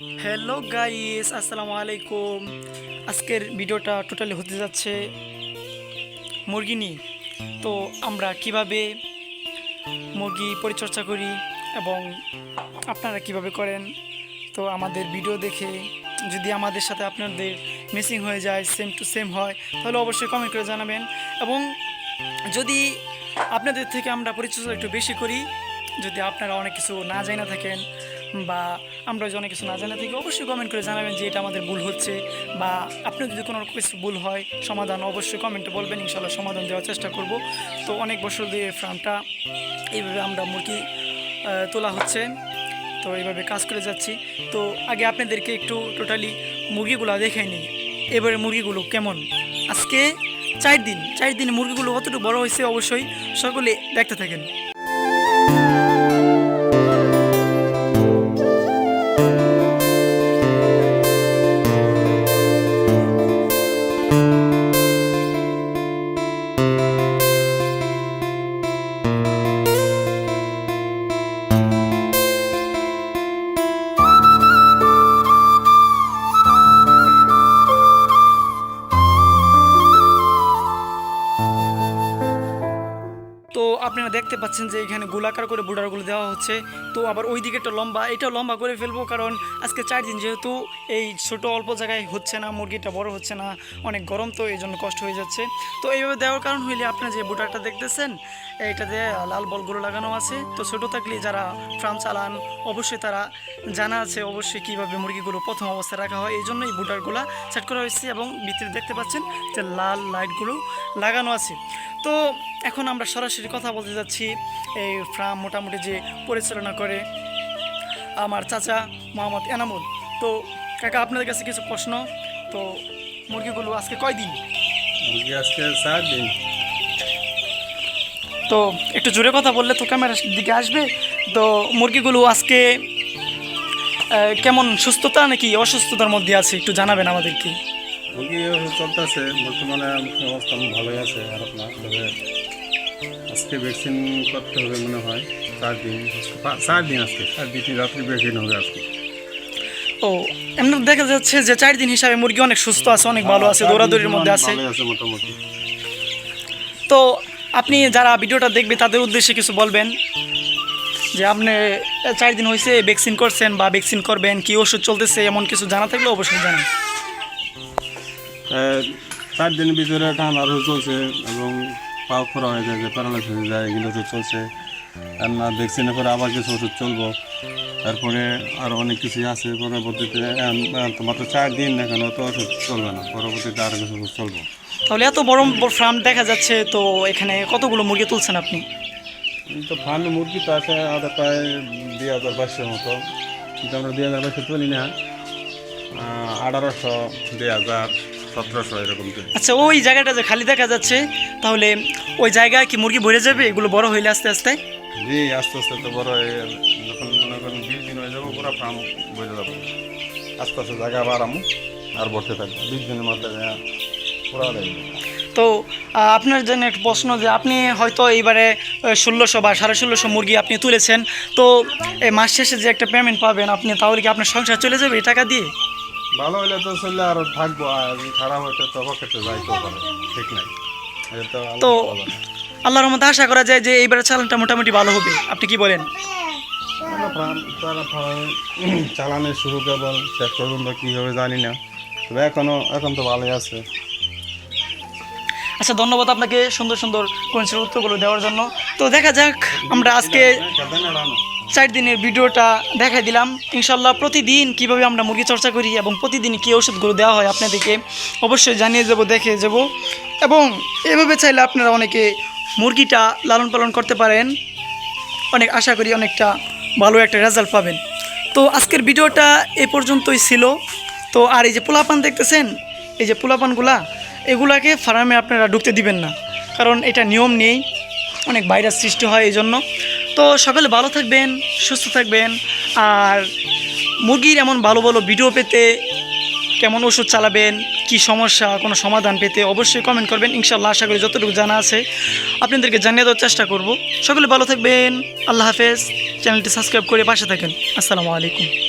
Hello guys আসসালামু আলাইকুম আজকের ভিডিওটা টোটালি হতে যাচ্ছে মুরগি নিয়ে তো আমরা কীভাবে মুরগি পরিচর্যা করি এবং আপনারা কীভাবে করেন তো আমাদের ভিডিও দেখে যদি আমাদের সাথে আপনাদের মিসিং হয়ে যায় সেম টু সেম হয় তাহলে অবশ্যই কমেন্ট করে জানাবেন এবং যদি আপনাদের থেকে আমরা পরিচর্যা একটু বেশি করি যদি আপনারা অনেক কিছু না জানা থাকেন বা আমরা যদি অনেক কিছু না জানা থাকি, অবশ্যই কমেন্ট করে জানাবেন যে এটা আমাদের ভুল হচ্ছে বা আপনার যদি কোনো কিছু ভুল হয়, সমাধান অবশ্যই কমেন্টে বলবেন ইনশাল্লাহ সমাধান দেওয়ার চেষ্টা করব। তো অনেক বছর দিয়ে ফার্মটা এইভাবে আমরা মুরগি তোলা হচ্ছে। তো এইভাবে কাজ করে যাচ্ছি। তো আগে আপনাদেরকে একটু টোটালি মুরগিগুলো দেখে নিই। এবারে মুরগিগুলো কেমন? আজকে চার দিন চার দিন মুরগিগুলো কতটুকু বড় হয়েছে অবশ্যই সকলে দেখতে থাকেন। পাচ্ছেন যে এখানে গোলাকার করে বুডারগুলো দেওয়া হচ্ছে। তো আবার ওই দিকে একটা লম্বা এটা লম্বা করে ফেলব কারণ আজকে চার দিন যেহেতু এই ছোট অল্প জায়গায় হচ্ছে না, মুরগিটা বড় হচ্ছে না, অনেক গরম তো এই জন্য কষ্ট হয়ে যাচ্ছে। তো এইভাবে দেওয়ার কারণ হইলে আপনারা যে বুটারটা দেখতেছেন, এইটাতে লাল বলগুলো লাগানো আছে। তো ছোট থাকলে যারা ফার্ম চালান, অবশ্যই তারা জানা আছে অবশ্যই কীভাবে মুরগিগুলো প্রথম অবস্থায় রাখা হয়। এই জন্য এই বুটারগুলো সেট করা হয়েছে এবং ভিতরে দেখতে পাচ্ছেন যে লাল লাইটগুলো লাগানো আছে। তো এখন আমরা সরাসরি কথা বলতে যাচ্ছি এই ফার্ম মোটামুটি যে পরিচালনা করে আমার চাচা মোহাম্মদ এনামুল। তো কাকা আপনাদের কাছে কিছু প্রশ্ন? তো মুরগিগুলো আজকে কয়দিন? মুরগি আজকে চার দিন তো একটু জোরে কথা বললে তো ক্যামেরার দিকে আসবে। তো মুরগিগুলো আজকে কেমন সুস্থতা নাকি অসুস্থতার মধ্যে আছে? একটু জানাবেন আমাদেরকে। মুরগি চলতেছে বর্তমানে অবস্থা ভালোই আছে না তবে আজকে ভ্যাকসিন করতে হবে মনে হয়। চার দিন চার দিন আজকে চার দিন রাত্রি ভ্যাকসিন হবে আজকে? ও এমনি দেখা যাচ্ছে যে চার দিন হিসাবে মুরগি অনেক সুস্থ আছে অনেক ভালো আছে দৌড়াদৌড়ির মধ্যে আছে। মোটামুটি। তো আপনি যারা ভিডিওটা দেখবে তাদের উদ্দেশ্যে কিছু বলবেন যে আপনি চার দিন হয়েছে ভ্যাকসিন করছেন বা ভ্যাকসিন করবেন কি ওষুধ চলতেছে এমন কিছু জানা থাকলে অবশ্যই জানান। চার দিনের ভিতরে ঠান্ডা চলছে এবং পাও খোরা হয়ে যায় প্যারালাইস হয়ে যায় এগুলো ওষুধ চলছে। আর না ভ্যাকসিনের পরে আবার কিছু ওষুধ চলবো। তারপরে আর অনেক কিছুই আছে। পরবর্তীতে মাত্র চার দিন এখন অত ওষুধ চলবে না। পরবর্তীতে আরও কিছু ওষুধ চলবো। তাহলে এত বড় ফার্ম দেখা যাচ্ছে তো এখানে কতগুলো মুরগি তুলছেন আপনি? তো ফার্ম মুরগি তো আছে আমাদের প্রায় দুই হাজার বাইশের মতো। কিন্তু আমরা দুই হাজার বাইশে তুলি না। আঠারোশো দুই হাজার। সতেরোশো এরকম আচ্ছা ওই জায়গাটা যে খালি দেখা যাচ্ছে তাহলে ওই জায়গায় কি মুরগি ভরে যাবে? এগুলো বড় হইলে আস্তে আস্তে? জি আস্তে আস্তে তো বড় হয়ে যখন মনে করেন বিশ দিন হয়ে যাব পুরো ফার্ম বসে যাব। আস্তে আস্তে জায়গা বাড়ামো আর থাকব। বিশ দিনের মধ্যে পুরো তো আপনার জন্য একটা প্রশ্ন যে আপনি হয়তো এইবারে ষোলোশো বা সাড়ে ষোলোশো মুরগি আপনি তুলেছেন। তো এই মাস শেষে যে একটা পেমেন্ট পাবেন আপনি তাহলে কি আপনার সংসার চলে যাবে এই টাকা দিয়ে? ভালো হলে তো চললে আরও থাকব আর খারাপ হইতে তো পকেটে যাইতেও পারে ঠিক নাই। তো। আল্লাহর রহমতে আশা করা যায় যে এইবার চালানটা মোটামুটি ভালো হবে। আপনি কি বলেন? তারা ফার্ম চালানো শুরু কেবল শেষ পর্যন্ত কী হবে জানি না। তবে এখনও এখন তো ভালোই আছে। আচ্ছা ধন্যবাদ আপনাকে সুন্দর সুন্দর কোয়েন্সের উত্তরগুলো দেওয়ার জন্য। তো দেখা যাক আমরা আজকে চার দিনের ভিডিওটা দেখাই দিলাম। ইনশাল্লাহ প্রতিদিন কীভাবে আমরা মুরগি চর্চা করি এবং প্রতিদিন কী ওষুধগুলো দেওয়া হয় আপনাদেরকে অবশ্যই জানিয়ে যাব, দেখে যাব। এবং এভাবে চাইলে আপনারা অনেকে মুরগিটা লালন পালন করতে পারেন। অনেক আশা করি অনেকটা ভালো একটা রেজাল্ট পাবেন। তো আজকের ভিডিওটা এ পর্যন্তই ছিল। তো আর এই যে পোলাপান দেখতেছেন, এই যে পোলাপানগুলা, এগুলাকে ফার্মে আপনারা ঢুকতে দিবেন না। কারণ এটা নিয়ম নেই, অনেক ভাইরাস সৃষ্টি হয় এই জন্য তো সকলে ভালো থাকবেন, সুস্থ থাকবেন। আর মুরগির এমন ভালো ভালো ভিডিও পেতে কেমন ওষুধ চালাবেন, কি সমস্যা, কোনো সমাধান পেতে অবশ্যই কমেন্ট করবেন। ইনশাল্লাহ আশা করি যতটুকু জানা আছে আপনাদেরকে জানিয়ে দেওয়ার চেষ্টা করব। সকলে ভালো থাকবেন, আল্লাহ হাফেজ। চ্যানেলটি সাবস্ক্রাইব করে পাশে থাকেন। আসসালামু আলাইকুম।